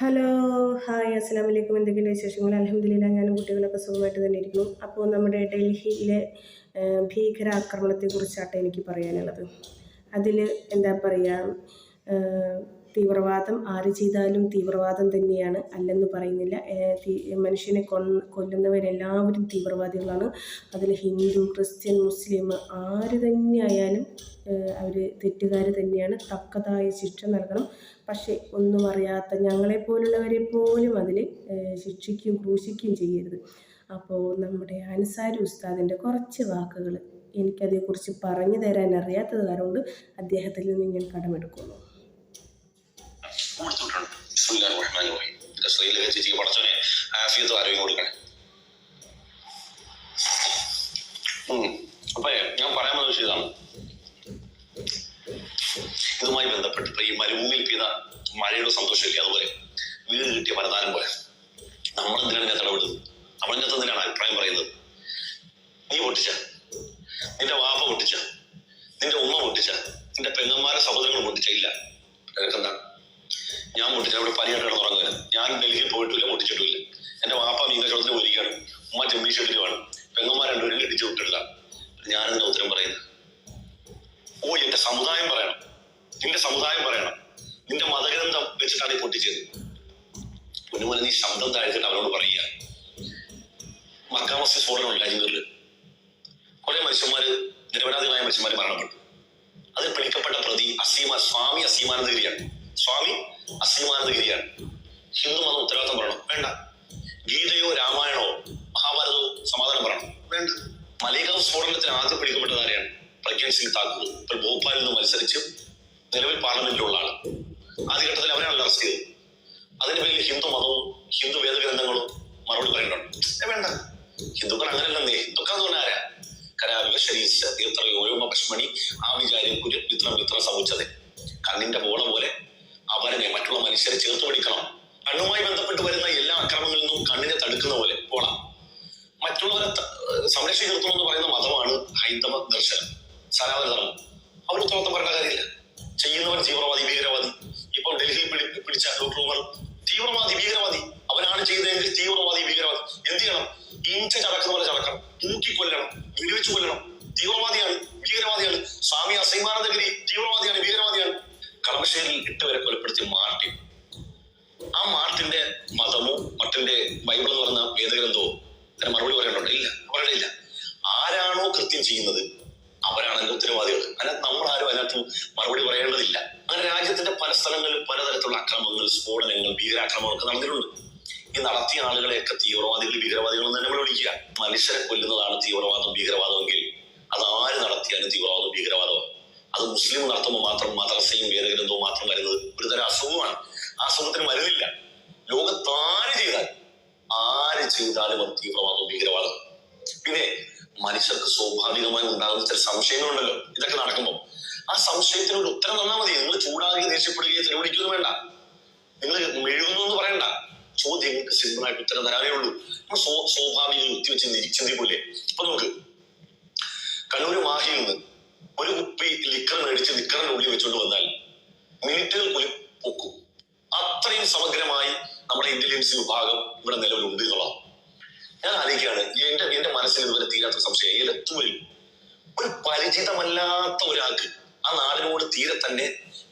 Hello hi അസ്സാം വലൈക്കും എന്തൊക്കെയുണ്ട് വിശേഷങ്ങൾ? അലഹമില്ല ഞാനും കുട്ടികളൊക്കെ സുഖമായിട്ട് തന്നെ ഇരിക്കുന്നു. അപ്പോൾ നമ്മുടെ ഡൽഹിയിലെ ഭീകരാക്രമണത്തെക്കുറിച്ചാട്ടോ എനിക്ക് പറയാനുള്ളത്. അതിൽ എന്താ പറയുക തീവ്രവാദം ആര് ചെയ്താലും തീവ്രവാദം തന്നെയാണ് അല്ലെന്ന് പറയുന്നില്ല. മനുഷ്യനെ കൊല്ലുന്നവരെല്ലാവരും തീവ്രവാദികളാണ്. അതിൽ ഹിന്ദു ക്രിസ്ത്യൻ മുസ്ലിം ആര് തന്നെയായാലും അവർ തെറ്റുകാർ തന്നെയാണ് തക്കതായ ശിക്ഷ നൽകണം. പക്ഷേ ഒന്നും അറിയാത്ത ഞങ്ങളെപ്പോലുള്ളവരെ പോലും അതിൽ ശിക്ഷിക്കുകയും ക്രൂശിക്കുകയും ചെയ്യരുത്. അപ്പോൾ നമ്മുടെ അൻസാരി ഉസ്താദിന്റെ കുറച്ച് വാക്കുകൾ എനിക്കതിനെക്കുറിച്ച് പറഞ്ഞു തരാൻ അറിയാത്തത് കാരണം അദ്ദേഹത്തിൽ നിന്ന് ഞാൻ കടമെടുക്കുന്നു. അപ്പൊ. ഞാൻ പറയാൻ വന്ന വിഷയം ഇതുമായി ബന്ധപ്പെട്ട് ഇപ്പൊ ഈ മരുഭൂമിയിൽ പെയ്ത മഴയുടെ സന്തോഷമില്ലേ? അതുപോലെ വീട് കിട്ടിയ വരദാനം പോലെ. നമ്മളെന്തിനാണ് ഞാൻ ഇടപെടുന്നത്? നമ്മളിനകത്ത് എന്തിനാണ് അഭിപ്രായം പറയുന്നത്? നീ പൊട്ടിച്ച. നിന്റെ വാപ്പ പൊട്ടിച്ച. നിന്റെ ഉമ്മ പൊട്ടിച്ച. നിന്റെ പെങ്ങന്മാരെ സഹോദരങ്ങൾ പൊട്ടിച്ച. ഇല്ല. നിനക്കെന്താ? ഞാൻ പൊട്ടിച്ച. അവിടെ പരിഹാരം തുടങ്ങുക ഞാൻ ഡൽഹിയിൽ പോയിട്ടില്ല പൊട്ടിച്ചിട്ടില്ല. എന്റെ വാപ്പ മീനച്ചവടത്തിന് പോയിരിക്കുകയാണ്. ഉമ്മ ചെമ്മീ പെങ്ങന്മാരെ പെങ്ങന്മാർ രണ്ടുപേരും ഇടിച്ചു വിട്ടിട്ടില്ല. ഞാനെന്താ ഉത്തരം പറയുന്നത്? ഓ എന്റെ സമുദായം പറയണം. നിന്റെ സമുദായം പറയണം. നിന്റെ മതഗ്രന്ഥം വെച്ചിട്ടാണ് ഈ പൊട്ടിച്ചത് പൊന്നുപോലെ നീ ശബ്ദം താഴ്ത്തിട്ട് അവരോട് പറയുക. മക്കാമസ് സ്ഫോടനം അരിവരിൽ കുറെ മനുഷ്യന്മാര് നിരപരാധികളായ മനുഷ്യന്മാര് മരണപ്പെട്ടു. അതിൽ പിടിക്കപ്പെട്ട പ്രതി അസീമ സ്വാമി അസീമാനന്ദഗിരിയാണ്. സ്വാമി അസീമാനന്ദഗിരിയാണ്. ഹിന്ദു മതം ഉത്തരവാദിത്തം പറയണം. വേണ്ട. ഗീതയോ രാമായണോ മഹാഭാരതമോ സമാധാനം പറയണം. വേണ്ട. മലേഗാവ് സ്ഫോടനത്തിന് ആദ്യം പിടിക്കപ്പെട്ടത് ആരെയാണ് പ്രഗ്യാൻ സിംഗ് താക്കൂർ. ഇപ്പോൾ ഭോപ്പാലിൽ നിന്ന് മത്സരിച്ച് നിലവിൽ പാർലമെന്റിലുള്ള ആൾ ഘട്ടത്തിൽ അവരാണ് അറസ്റ്റ് ചെയ്തത്. അതിന്റെ പേരിൽ ഹിന്ദു മതവും ഹിന്ദു വേദഗ്രന്ഥങ്ങളും മറുപടി പറയുന്നുണ്ട്. വേണ്ട. ഹിന്ദുക്കൾ അങ്ങനെയല്ലെന്നേ. ഹിന്ദുക്കൾ എന്ന് പറഞ്ഞാൽ ആരാ? കരാവിക ശരീര തീർത്ഥ ഓരോമ പശ്മണി ആ വിചാരം കുരു ഇത്രം ഇത്രം സമുച്ചത് കണ്ണിന്റെ പോള പോലെ അവരനെ മറ്റുള്ള മനുഷ്യരെ ചേർത്ത് പിടിക്കണം. കണ്ണുമായി ബന്ധപ്പെട്ട് വരുന്ന എല്ലാ അക്രമങ്ങളിൽ നിന്നും കണ്ണിനെ തടുക്കുന്ന പോലെ പോണം. മറ്റുള്ളവരെ ത- എന്ന് പറയുന്ന മതമാണ് ഹൈന്ദവ ദർശനം സനാതന അവർ ഉത്തരവാദിത്തം പറയേണ്ട കാര്യമില്ല. ചെയ്യുന്നവൻ തീവ്രവാദി ഭീകരവാദി. ഇപ്പോൾ ഡൽഹിയിൽ പിടി- പിടിച്ച ഡോക്ടർ ഉമർ തീവ്രവാദി ഭീകരവാദി. അവനാണ് ചെയ്തതെങ്കിൽ തീവ്രവാദി ഭീകരവാദി. എന്ത് ചെയ്യണം? ഇഞ്ച ചടക്കുന്ന പോലെ ചടക്കണം. തൂക്കി കൊല്ലണം. വെടിവെച്ച് കൊല്ലണം. തീവ്രവാദിയാണ് ഭീകരവാദിയാണ്. സ്വാമി അസൈമാനന്ദഗിരി തീവ്രവാദിയാണ് ഭീകരവാദിയാണ്. കളമശ്ശേരിയിൽ എട്ട് വരെ കൊലപ്പെടുത്തിയ മാർട്ടിൻ. ആ മാർട്ടിന്റെ മതമോ മട്ടിന്റെ ബൈബിൾ എന്ന് പറഞ്ഞ വേദഗ്രന്ഥമോ? അതിന് മറുപടി പറയാനുണ്ടോ? ഇല്ല. ഇല്ല. ആരാണോ കൃത്യം ചെയ്യുന്നത്? അവരാണ് ഉത്തരവാദികൾ. അതിനകത്ത് നമ്മൾ ആരും അതിനകത്ത് മറുപടി പറയേണ്ടതില്ല. അങ്ങനെ രാജ്യത്തിന്റെ പല സ്ഥലങ്ങളിൽ പലതരത്തിലുള്ള അക്രമങ്ങൾ സ്ഫോടനങ്ങൾ ഭീകരാക്രമങ്ങളൊക്കെ നടന്നിട്ടുണ്ട്. ഈ നടത്തിയ ആളുകളെയൊക്കെ തീവ്രവാദികൾ ഭീകരവാദികൾ എന്ന് തന്നെ വിളിക്കുക. മനുഷ്യരെ കൊല്ലുന്നതാണ് തീവ്രവാദം ഭീകരവാദമെങ്കിൽ അത് ആര് നടത്തിയാലും തീവ്രവാദം ഭീകരവാദവും. അത് മുസ്ലിം നടത്തുമ്പോൾ മാത്രം മദ്രസയും വേദഗ്രന്ഥവും മാത്രം വരുന്നത് ഒരുതരം അസുഖമാണ്. ആ അസുഖത്തിന് മരുന്നില്ല ലോകത്താര് ചെയ്താൽ ആര് ചെയ്താലും അത് പിന്നെ മനുഷ്യർക്ക് സ്വാഭാവികമായി ഉണ്ടാകുന്ന ചില സംശയങ്ങളുണ്ടല്ലോ. ഇതൊക്കെ നടക്കുമ്പോൾ ആ സംശയത്തിനൊരു ഉത്തരം തന്നാൽ മതി. നിങ്ങൾ ചൂടാകുകയോ ദേഷ്യപ്പെടുകയോ തെരുവിടിക്കുകയൊന്നും വേണ്ട. നിങ്ങൾ മെഴുകുന്നു എന്ന് പറയണ്ട. ചോദ്യങ്ങൾക്ക് സിമ്പിൾ ആയിട്ട് ഉത്തരം തരാനേ ഉള്ളൂ. നമ്മൾ സ്വ- സ്വാഭാവിക യുക്തി വെച്ച് ചിന്തി- ചിന്തിക്കൂലേ ഇപ്പൊ നമുക്ക് കണ്ണൂർ മാഹിയിൽ നിന്ന് ഒരു കുപ്പി ലിക്കർ മേടിച്ച് ലിക്കറിന്റെ ഉള്ളിൽ വെച്ചുകൊണ്ട് വന്നാൽ മിനിറ്റുകൾക്കുള്ളിൽ പൊക്കും. അത്രയും സമഗ്രമായി നമ്മുടെ ഇന്റലിജൻസ് വിഭാഗം ഇവിടെ നിലവിലുണ്ട് എന്നുള്ളതാണ്. ഞാൻ ആലോചിക്കുകയാണ് എന്റെ എന്റെ മനസ്സിൽ ഇതുവരെ തീരാത്ത സംശയം എലത്തൂരിൽ ഒരു പരിചിതമല്ലാത്ത ഒരാൾക്ക് ആ നാടിനോട് തീരെ തന്നെ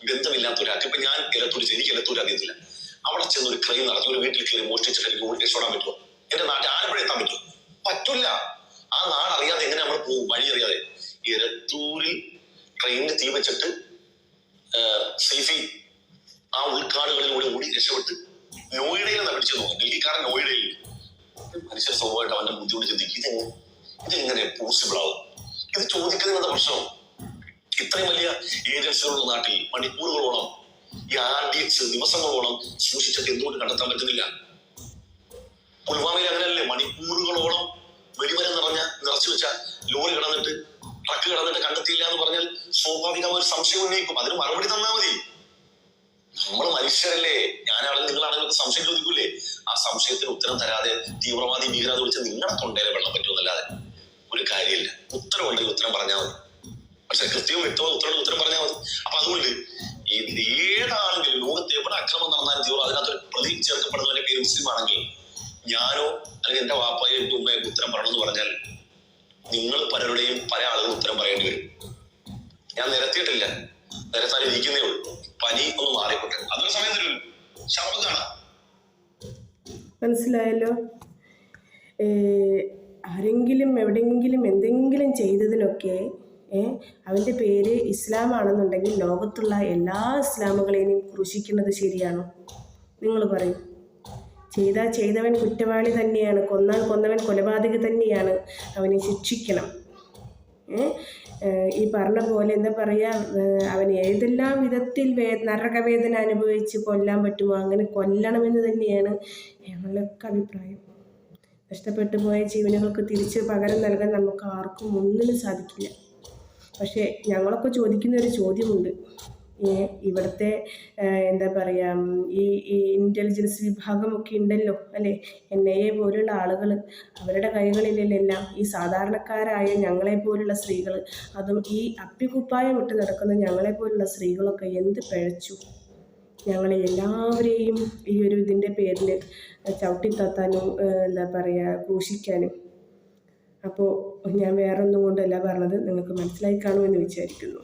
ബന്ധമില്ലാത്ത ഒരാൾക്ക് ഇപ്പൊ ഞാൻ എലത്തൂർ എനിക്ക് എലത്തൂർ അറിയത്തില്ല. അവിടെ ചെന്ന് ഒരു ക്രൈം നടത്തി ഒരു വീട്ടിൽ കയറി മോഷ്ടിച്ചിട്ട് എനിക്ക് ഓടി രക്ഷപ്പെടാൻ പറ്റുമോ? എന്റെ നാട്ടിൽ ആലപ്പുഴ എത്താൻ പറ്റുമോ? പറ്റില്ല ആ നാട് അറിയാതെ എങ്ങനെ നമ്മൾ പോകും? വഴി അറിയാതെ എലത്തൂരിൽ ട്രെയിനിന് തീ വെച്ചിട്ട് സേഫി ആ ഉൾക്കാടുകളിലൂടെ ഓടി രക്ഷപ്പെട്ട് നോയിഡയിൽ നിന്ന് പിടിച്ചു നോക്കും. ഡൽഹിക്കാരൻ നോയിഡയിൽ മനുഷ്യർ സ്വഭാവമായിട്ട് അവന്റെ ബുദ്ധിമുട്ട് ചിന്തിക്കും. ഇതെങ്ങനെ ഇതെങ്ങനെ പോസിബിൾ ആവും? ഇത് ചോദിക്കുന്ന പ്രശ്നം? ഇത്രയും വലിയ ഏജൻസികളുള്ള നാട്ടിൽ മണിക്കൂറുകളോളം ഈ ആർ ഡി എക്സ് ദിവസങ്ങളോളം സൂക്ഷിച്ചിട്ട് എന്തുകൊണ്ട് കണ്ടെത്താൻ പറ്റുന്നില്ല? പുൽവാമയിൽ അങ്ങനെയല്ലേ? മണിക്കൂറുകളോളം വെടിമരം നിറഞ്ഞ നിറച്ചു വെച്ച ലോറി കിടന്നിട്ട് ട്രക്ക് കിടന്നിട്ട് കണ്ടെത്തിയില്ല എന്ന് പറഞ്ഞാൽ സ്വാഭാവികമായ ഒരു സംശയം ഉന്നയിക്കും. അതിന് മറുപടി തന്നാൽ മതി. നമ്മൾ മനുഷ്യരല്ലേ? ഞാനാണെങ്കിൽ നിങ്ങളാണെങ്കിൽ സംശയം ചോദിക്കൂലേ? ആ സംശയത്തിന് ഉത്തരം തരാതെ തീവ്രവാദി ഭീകരത വിളിച്ച് നിങ്ങളുടെ തൊണ്ടയിലെ വെള്ളം പറ്റുമെന്നല്ലാതെ ഒരു കാര്യമില്ല. ഉത്തരമുണ്ടെങ്കിൽ ഉത്തരം പറഞ്ഞാൽ മതി. പക്ഷെ കൃത്യവും വ്യക്തവും ഉത്തരം ഉത്തരം പറഞ്ഞാൽ മതി. അപ്പൊ അതുകൊണ്ട് ഇത് ഏതാണെങ്കിലും ലോകത്ത് എവിടെ അക്രമം നടന്നാലും തീവ്രം അതിനകത്തൊരു പ്രതി ചേർക്കപ്പെടുന്നവന്റെ പേര് മുസ്ലിം ആണെങ്കിൽ ഞാനോ അല്ലെങ്കിൽ എന്റെ വാപ്പയോ ഉമ്മയോ ഉത്തരം പറയണമെന്ന് പറഞ്ഞാൽ നിങ്ങൾ പലരുടെയും പല ആളുകളും ഉത്തരം പറയേണ്ടി വരും. ഞാൻ നിരത്തിയിട്ടില്ല. നിരത്താൻ ഇരിക്കുന്നേ ഉള്ളൂ. പനി ഒന്ന് മാറിക്കോട്ടെ. അതൊരു സമയം തരുമല്ലോ ശബ്ദമാണ് മനസ്സിലായല്ലോ. ആരെങ്കിലും എവിടെയെങ്കിലും എന്തെങ്കിലും ചെയ്തതിനൊക്കെ അവന്റെ പേര് ഇസ്ലാം ആണെന്നുണ്ടെങ്കിൽ ലോകത്തുള്ള എല്ലാ ഇസ്ലാമുകളെയും ക്രൂശിക്കുന്നത് ശരിയാണോ? നിങ്ങൾ പറയും. ചെയ്താൽ ചെയ്തവൻ കുറ്റവാളി തന്നെയാണ്. കൊന്നാൽ കൊന്നവൻ കൊലപാതകി തന്നെയാണ്. അവനെ ശിക്ഷിക്കണം. ഈ പറഞ്ഞ പോലെ എന്താ പറയുക അവൻ ഏതെല്ലാം വിധത്തിൽ വേ നരകവേദന അനുഭവിച്ച് കൊല്ലാൻ പറ്റുമോ അങ്ങനെ കൊല്ലണമെന്ന് തന്നെയാണ് ഞങ്ങളൊക്കെ അഭിപ്രായം. നഷ്ടപ്പെട്ടു പോയ ജീവനുകൾക്ക് തിരിച്ച് പകരം നൽകാൻ നമുക്ക് ആർക്കും ഒന്നിനും സാധിക്കില്ല. പക്ഷേ ഞങ്ങളൊക്കെ ചോദിക്കുന്ന ഒരു ചോദ്യമുണ്ട്. ഇവിടുത്തെ എന്താ പറയുക ഈ ഈ ഇന്റലിജൻസ് വിഭാഗമൊക്കെ ഉണ്ടല്ലോ അല്ലേ? എൻ ഐ എ പോലുള്ള ആളുകൾ അവരുടെ കൈകളിലെല്ലാം ഈ സാധാരണക്കാരായ ഞങ്ങളെ പോലുള്ള സ്ത്രീകൾ അതും ഈ അപ്പിക്കുപ്പായം ഇട്ട് നടക്കുന്ന ഞങ്ങളെ പോലുള്ള സ്ത്രീകളൊക്കെ എന്ത് പിഴച്ചു? ഞങ്ങളെ എല്ലാവരെയും ഈ ഒരു ഇതിന്റെ പേരിൽ ചവിട്ടിത്താത്താനും എന്താ പറയുക ക്രൂശിക്കാനും. അപ്പോൾ ഞാൻ വേറൊന്നും കൊണ്ടല്ല പറഞ്ഞത് നിങ്ങൾക്ക് മനസ്സിലായി കാണുമെന്ന് വിചാരിക്കുന്നു.